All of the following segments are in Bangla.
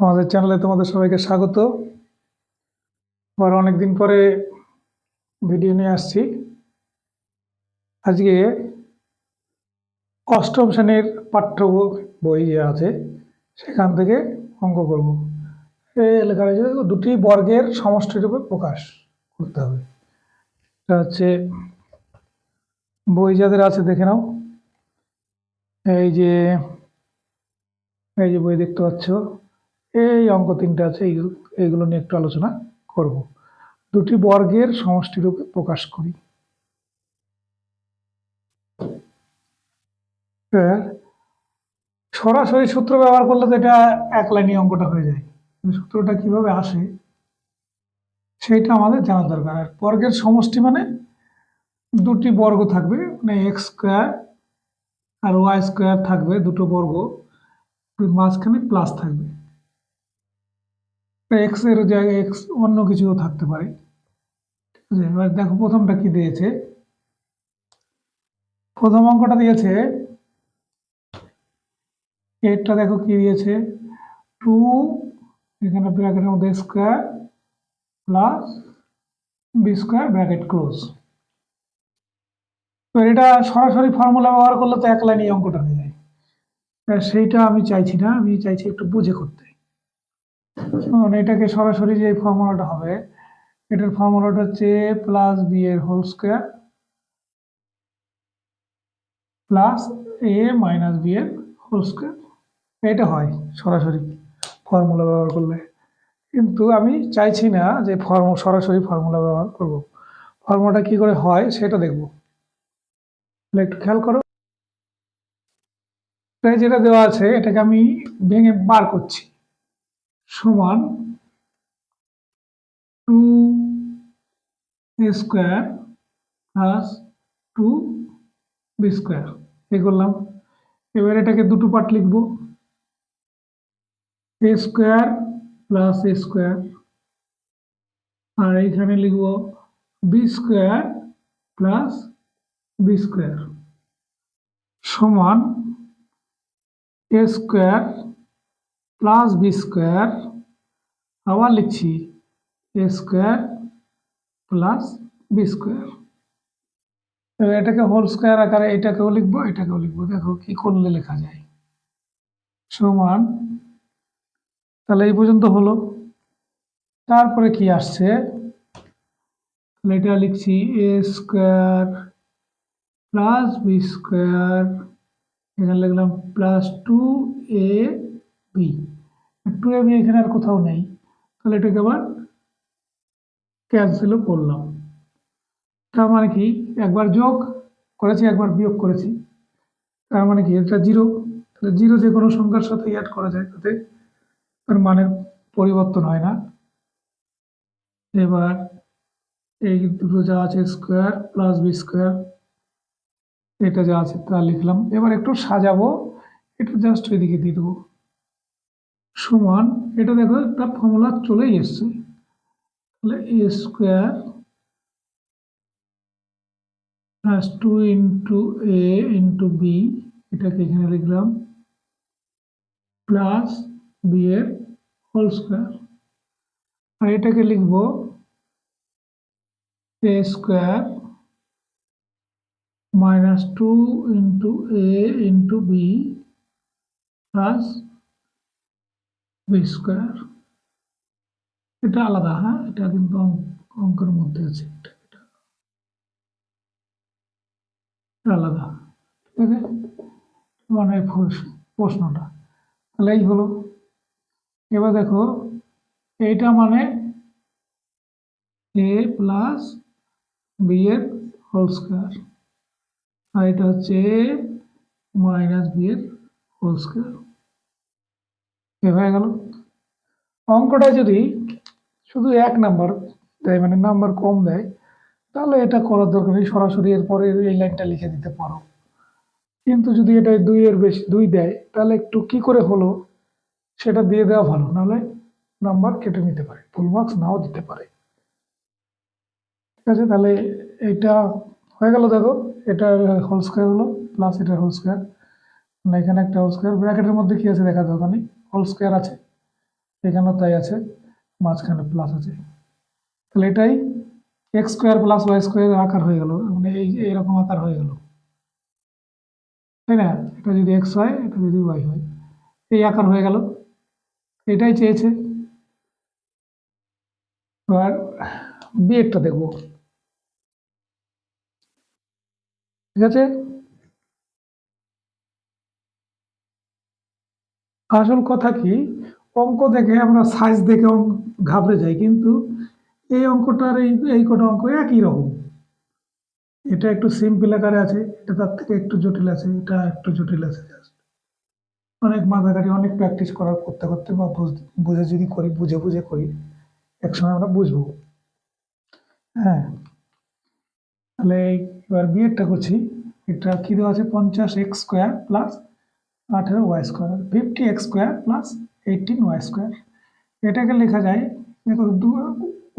আমাদের চ্যানেলে তোমাদের সবাইকে স্বাগত। আবার অনেকদিন পরে ভিডিও নিয়ে আসছি। আজকে অষ্টম শ্রেণির পাঠ্য বই যে আছে, সেখান থেকে অঙ্ক করব। লেখা রয়েছে, দুটি বর্গের সমষ্টিরূপে প্রকাশ করতে হবে। এটা হচ্ছে বই যাদের আছে, দেখে নাও। এই যে এই যে বই দেখতে পাচ্ছ এই অঙ্ক তিনটে আছে এইগুলো নিয়ে একটু আলোচনা করব। দুটি বর্গের সমষ্টিরূপে প্রকাশ করি। এবার সরাসরি সূত্র ব্যবহার করলে তো এটা এক লাইনে অঙ্কটা হয়ে যায়। সূত্রটা কীভাবে আসে, সেইটা আমাদের জানা দরকার। আর বর্গের সমষ্টি মানে দুটি বর্গ থাকবে মানে এক্স স্কোয়ার আর ওয়াই স্কোয়ার থাকবে, দুটো বর্গ। মাঝখানে প্লাস থাকবে। এক্সের জায়গায় এক্স অন্য কিছুও থাকতে পারে। এবার দেখো প্রথমটা কি দিয়েছে? প্রথম অঙ্কটা দিয়েছে, এরটা দেখো কি দিয়েছে? টু এখানে ব্র্যাকেটের মধ্যে square plus B square bracket close এবার এটা সরাসরি ফর্মুলা ব্যবহার করলে তো এক লাইনে অঙ্কটা হয়ে যায়। সেইটা আমি চাইছি না, আমি চাইছি একটু বুঝে করতে। মানে এটাকে সরাসরি যে ফর্মুলাটা হবে, এটার ফর্মুলাটা হচ্ছে এ প্লাস বি এর whole square plus A minus B এর হোল স্কোয়ার এটা হয় সরাসরি ফর্মুলা ব্যবহার করলে। কিন্তু আমি চাইছি না যে ফর্ম, সরাসরি ফর্মুলা ব্যবহার করব। ফর্মুলাটা কি করে হয় সেটা দেখব। একটু খেয়াল করো। যেটা দেওয়া আছে, এটাকে আমি ভেঙে বার করছি। সমান two square plus two B square এ করলাম। এবার এটাকে দুটো পার্ট লিখব। A square plus A square আর এইখানে লিখব B square plus B square সমান A square plus B square আবার লিখছি A square plus B square এবার এটাকে হোল স্কোয়ার আকারে এটাকেও লিখব এটাকেও লিখব। দেখো কি করলে লেখা যায়। সমান, তাহলে এই পর্যন্ত হলো। তারপরে কি আসছে? তাহলে এটা লিখছি A square plus B square এখানে লিখলাম plus two A B two B এখানে আর কোথাও নেই। তাহলে এটাকে আবার ক্যান্সেলও করলাম। তার মানে কি? একবার যোগ করেছি, একবার বিয়োগ করেছি। তার মানে কি? এটা জিরো তাহলে জিরো যে কোনো সংখ্যার সাথে অ্যাড করা যায়, তাতে তার মানের পরিবর্তন হয় না। এবার এই দুটো যা আছে স্কোয়ার প্লাস বি স্কোয়ার এটা যা আছে তা লিখলাম। এবার একটু সাজাবো একটু জাস্ট এদিকে দিয়ে দেবো। সমান, এটা দেখো, একটা ফর্মুলা চলেই এসছে। তাহলে A square plus two into A into B এটাকে এখানে লিখলাম প্লাস বি এর হোল স্কোয়ার আর এটাকে লিখব A square minus two into A into B plus B square. এটা আলাদা হ্যাঁ? এটা কিন্তু অঙ্ক- অঙ্কের মধ্যে আছে এটা এটা। এটা আলাদা। ঠিক আছে? মানে প্রশ্নটা। তাহলে এই হলো। এবার দেখো, এইটা মানে এ প্লাস বি এর হোল স্কোয়ার। আর এটা হচ্ছে এ মাইনাস বি এর হোল স্কোয়ার। এ হয়ে গেল? অঙ্কটা যদি শুধু এক নাম্বার দেয় মানে নাম্বার কম দেয়, তাহলে এটা করার দরকার নেই, সরাসরি এরপরে এই লাইনটা লিখে দিতে পারো। কিন্তু যদি এটা দুইয়ের বেশি, দুই দেয়, তাহলে একটু কি করে হলো? সেটা দিয়ে দেওয়া ভালো, নাহলে নাম্বার কেটে নিতে পারে ফুল মার্কস নাও দিতে পারে। ঠিক আছে, তাহলে এটা হয়ে গেল, দেখো এটা হোল স্কোয়ার হলো প্লাস এটা হোল স্কোয়ার এখানে একটা হোল স্কোয়ার ব্র্যাকেটের মধ্যে কি আছে দেখা দরকার নেই হোল স্কোয়ার আছে, এখানেও তাই আছে, মাঝখানে প্লাস আছে। তাহলে এটাই x square plus y square আকার হয়ে গেল মানে এই, এইরকম আকার হয়ে গেল। তাই না? এটা যদি এক্স হয়, এটা যদি ওয়াই হয়, এই আকার হয়ে গেল। এটাই চেয়েছে। এবার বিয়েরটা দেখব। ঠিক আছে? আসল কথা কি? অঙ্ক দেখে আমরা সাইজ দেখে অঙ্ক ঘাবড়ে যাই, কিন্তু এই অঙ্কটার এই এই কটা অঙ্ক একই রকম। এটা একটু সিম্পল আকারে আছে, এটা তার থেকে একটু জটিল আছে, এটা একটু জটিল আছে just। অনেক মাথাঘাটি অনেক প্র্যাকটিস করার করতে করতে বা বুঝ- বুঝে যদি করি, বুঝে বুঝে করি, একসময় আমরা বুঝব। হ্যাঁ। তাহলে এবার বিয়েরটা করছি। এটা কী দেওয়া আছে? পঞ্চাশ এক্স স্কোয়ার প্লাস আঠেরো y square fifty x square plus eighteen y square. এটাকে লেখা যায় দু,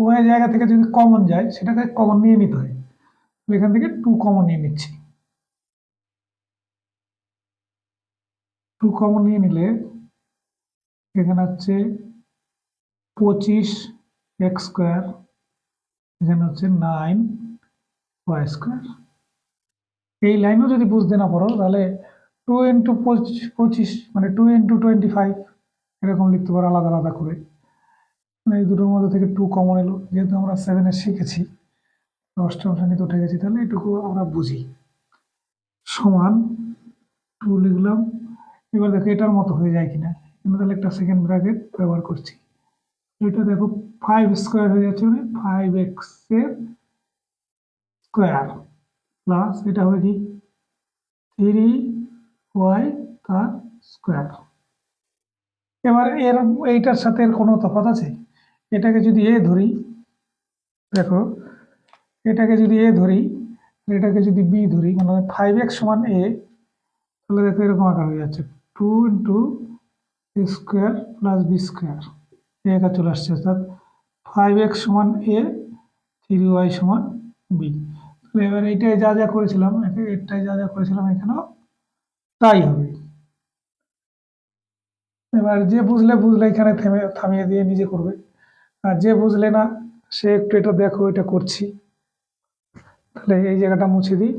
ওয়াই জায়গা থেকে যদি কমন যায়, সেটাকে কমন নিয়ে নিতে হয় এখান থেকে টু কমন নিয়ে নিচ্ছি। টু কমন নিয়ে নিলে এখানে হচ্ছে পঁচিশ এক্স স্কোয়ার, এখানে হচ্ছে নাইন ওয়াই স্কোয়ার। এই লাইনও যদি বুঝতে না পারো, তাহলে টু ইন্টু পঁচিশ মানে টু ইন্টু টোয়েন্টি ফাইভ এরকম লিখতে পারো আলাদা আলাদা করে। মানে এই দুটোর মধ্যে থেকে টু কমন এলো। যেহেতু আমরা সেভেনে শিখেছি অষ্টম শ্রেণীতে উঠে গেছি, তাহলে এটুকু আমরা বুঝি। সমান টু লিখলাম। এবার দেখো এটার মতো হয়ে যায় কিনা। কিন্তু তাহলে একটা সেকেন্ড ব্র্যাকেট ব্যবহার করছি। এটা দেখো ফাইভ স্কোয়ার হয়ে যাচ্ছে মানে ফাইভ এক্সের স্কোয়ার প্লাস এটা হবে কি? থ্রি ওয়াই তার স্কোয়ার এবার এর এইটার সাথে এর কোনো তফাৎ আছে? এটাকে যদি এ ধরি, দেখো, এটাকে যদি এ ধরি, এটাকে যদি বি ধরি মানে ফাইভ এক্স সমান এ তাহলে দেখো এরকম আকার হয়ে যাচ্ছে। Two into square plus b square এ আকার চলে আসছে, অর্থাৎ ফাইভ এক্স সমান এ থ্রি ওয়াই সমান বি তাহলে এবার এইটাই যা যা করেছিলাম একে- এটাই যা যা করেছিলাম এখানেও তাই হবে। এবার যে বুঝলে বুঝলে এখানে থেমে, থামিয়ে দিয়ে নিজে করবে। আর যে বুঝলে না, সে একটু এটা দেখো, এটা করছি। তাহলে এই জায়গাটা মুছে দিই।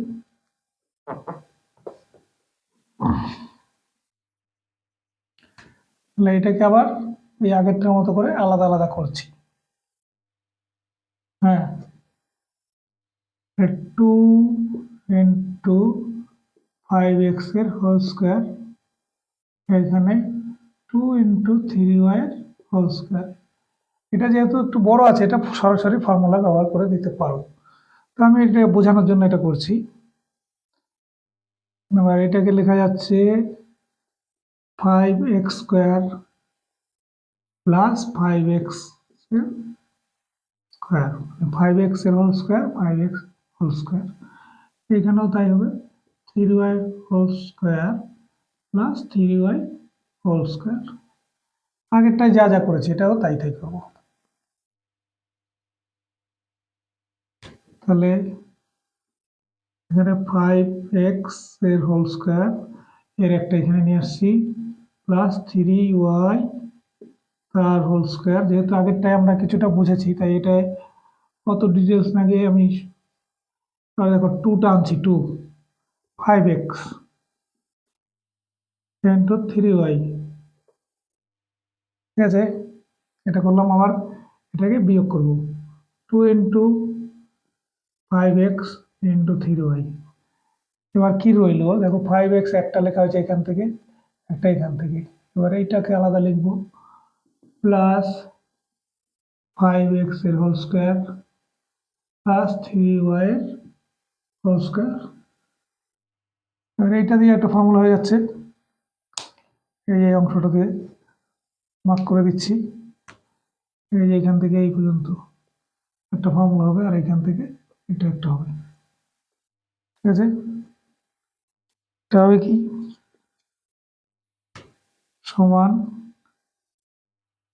তাহলে এটাকে আবার এই আগেরটার মতো করে আলাদা আলাদা করছি। হ্যাঁ। টু ইন্টু ফাইভ এক্সের হোল স্কোয়ার এখানে টু ইন্টু থ্রি ওয়াই এর হোল স্কোয়ার এটা যেহেতু একটু বড় আছে, এটা সরাসরি ফর্মুলা ব্যবহার করে দিতে পারো। তো আমি এটা বোঝানোর জন্য এটা করছি। এবার এটাকে লেখা যাচ্ছে five x square plus five x square five এক্সের whole square five x whole square এখানেও তাই হবে। Three y whole square plus three y whole square. আগেরটায় যা যা করেছি, এটাও তাই তাই করব। তাহলে এখানে ফাইভ এক্সের হোল স্কোয়ার, এর একটা এখানে নিয়ে আসছি, প্লাস থ্রি ওয়াই তার হোল স্কোয়ার। যেহেতু আগেরটায় আমরা কিছুটা বুঝেছি, তাই এটায় কত ডিটেলস না গিয়ে আমি দেখো টুটা আনছি two five x into three y ঠিক আছে? এটা করলাম আবার, এটাকে বিয়োগ করব। Two into five x into three y এবার কী রইল? দেখো ফাইভ এক্স একটা লেখা হয়েছে এখান থেকে, একটা এখান থেকে। এবার এইটাকে আলাদা লিখব। প্লাস ফাইভ এক্সের whole square plus three y whole square এবার এইটা দিয়ে একটা ফর্মুলা হয়ে যাচ্ছে। এই এই অংশটা দিয়ে মার্ক করে দিচ্ছি। এই যে এখান থেকে এই পর্যন্ত একটা ফর্মুলা হবে আর এখান থেকে এটা একটা হবে। ঠিক আছে? এটা হবে কি? সমান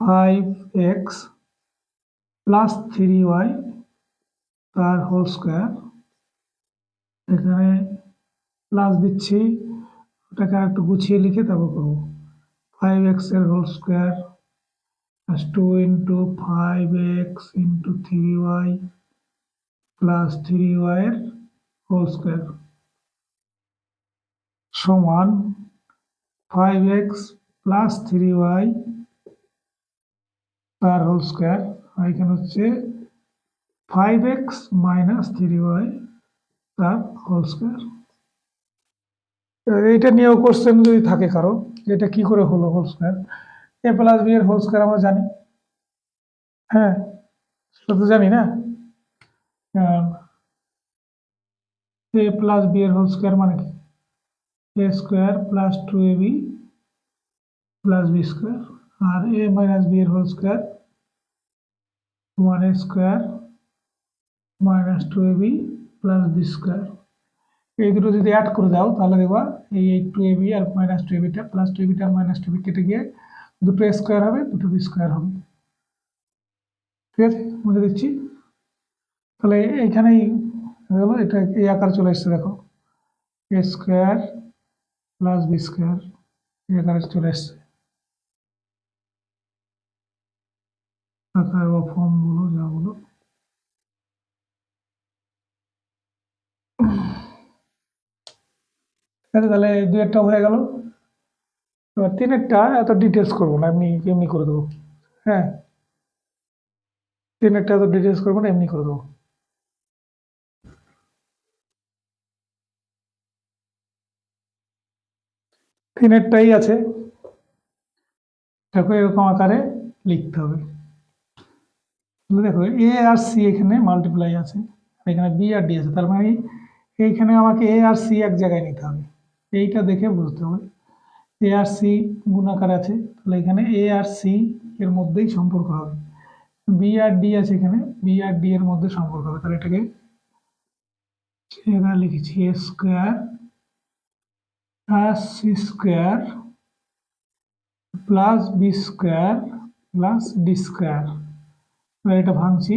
five x plus three y তার হোল স্কোয়ার এখানে প্লাস দিচ্ছি, ওটাকে আর একটু গুছিয়ে লিখে তারপর করব। ফাইভ এক্সের whole square plus 2 into 5x into 3y plus 3y এর হোল স্কোয়ার সমান five x plus three y তার হোল স্কোয়ার এখানে হচ্ছে five x minus three y তার হোল স্কোয়ার এইটা নিয়েও কোশ্চেন যদি থাকে কারও এটা কি করে হলো whole square a plus b এর হোল স্কোয়ার আমরা জানি। হ্যাঁ সেটা তো জানি না। এ প্লাস বি এর হোল স্কোয়ার মানে কি? A square plus two a b plus b square R a minus B এর whole square one a square minus two a b plus b square এই দুটো যদি অ্যাড করে দাও, তাহলে দেখবা এই টু এ বি আর minus two a beta plus two a বিটা মাইনাস টু বি কেটে গিয়ে দুটো স্কোয়ার হবে, দুটো বি স্কোয়ার হবে। ঠিক আছে? বুঝে দিচ্ছি? তাহলে এইখানেই হয়ে এটা এই আকার চলে এসছে দেখো। A square plus b square এই আকারে চলে এসছে আকার বা ফর্ম বলো, যা বলো। আছে, তাহলে দু একটা হয়ে গেল। এবার তিনেরটা এত ডিটেলস করব না, এমনি এমনি করে দেবো। হ্যাঁ তিনেরটা এত ডিটেলস করব না, এমনি করে দেবো। তিনেরটাই আছে। দেখো এরকম আকারে লিখতে হবে। দেখো, এ আর সি এখানে মাল্টিপ্লাই আছে এখানে বি আর ডি আছে, তার মানে এইখানে আমাকে এ আর সি এক জায়গায় নিতে হবে। এইটা দেখে বুঝতে হবে। এ আর সি গুণাকার আছে, তাহলে এখানে এ আর সি এর মধ্যেই সম্পর্ক হবে। বি আর ডি আছে এখানে বি আর ডি এর মধ্যে সম্পর্ক হবে। তাহলে এটাকে এখানে লিখেছি a square plus c square plus b square plus d square এবার এটা ভাঙছি।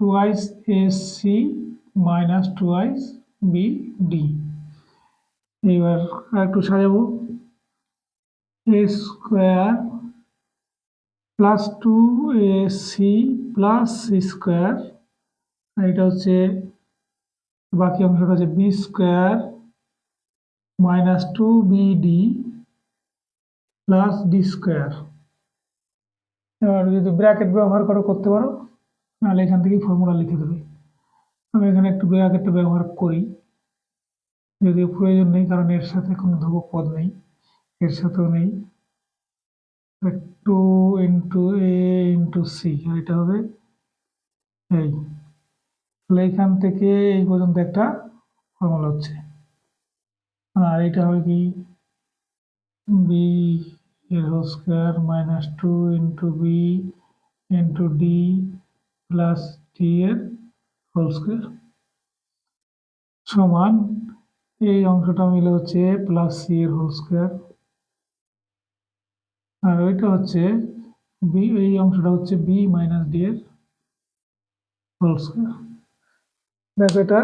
টু আইস এ সি মাইনাস টু আইস বি ডি এবার একটু সাজাবো। A square plus two a c plus c square আর এটা হচ্ছে বাকি অংশটা হচ্ছে b square minus two b d plus d square এবার যদি ব্র্যাকেট ব্যবহার করে, করতে পারো নাহলে এখান থেকেই ফর্মুলা লিখে দেবে। আমি এখানে একটু ব্র্যাকেটটা ব্যবহার করি। যদিও প্রয়োজন নেই, কারণ এর সাথে কোনো ধ্রুবক পদ নেই, এর সাথেও নেই। Two into a into c আর এটা হবে এই। তাহলে এখান থেকে এই পর্যন্ত একটা ফর্মুলা হচ্ছে। আর এটা হবে কি? বি এর whole square minus two into b into d plus t এর হোল স্কোয়ার সমান এই অংশটা মিলে হচ্ছে এ প্লাস সি এর হোল স্কোয়ার আর ওইটা হচ্ছে বি এই অংশটা হচ্ছে বি মাইনাস ডি এর হোল স্কোয়ার দেখো এটা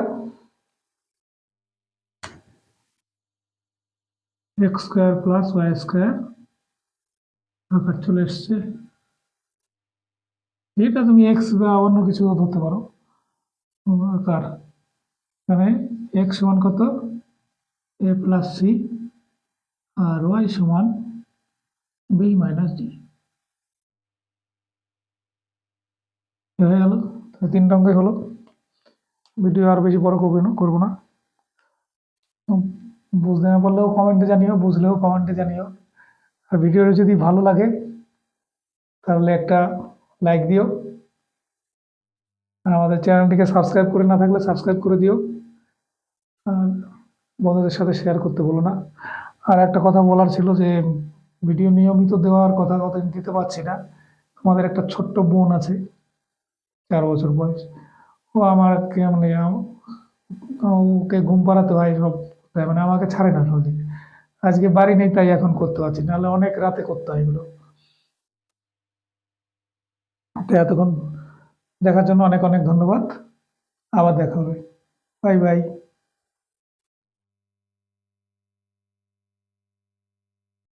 x square plus y square আকার চলে এসছে। এটা তুমি এক্স বা অন্য কিছু ধরতে পারো। আকার এখানে এক্স সমান কত? এ প্লাস সি আর ওয়াই সমান বি মাইনাস ডি হয়ে গেল তিনটা অঙ্কই হলো। ভিডিও আর বেশি বড় করবে না, করব না। বুঝতে না পারলেও কমেন্টে জানিও, বুঝলেও কমেন্টে জানিও। আর ভিডিওটা যদি ভালো লাগে, তাহলে একটা লাইক দিও। আর আমাদের চ্যানেলটিকে সাবস্ক্রাইব করে না থাকলে সাবস্ক্রাইব করে দিও। আর বন্ধুদের সাথে শেয়ার করতে বলো না। আর একটা কথা বলার ছিল যে ভিডিও নিয়মিত দেওয়ার কথা কথা দিতে পারছি না। আমাদের একটা ছোট্ট বোন আছে, চার বছর বয়স। ও আমাকে মানে ওকে ঘুম পাড়াতে হয় সব মানে আমাকে ছাড়ে না সহজে আজকে বাড়ি নেই, তাই এখন করতে পারছি নাহলে অনেক রাতে করতে হয় এগুলো। এতক্ষণ দেখার জন্য অনেক অনেক ধন্যবাদ। আবার দেখা হবে। Bye bye.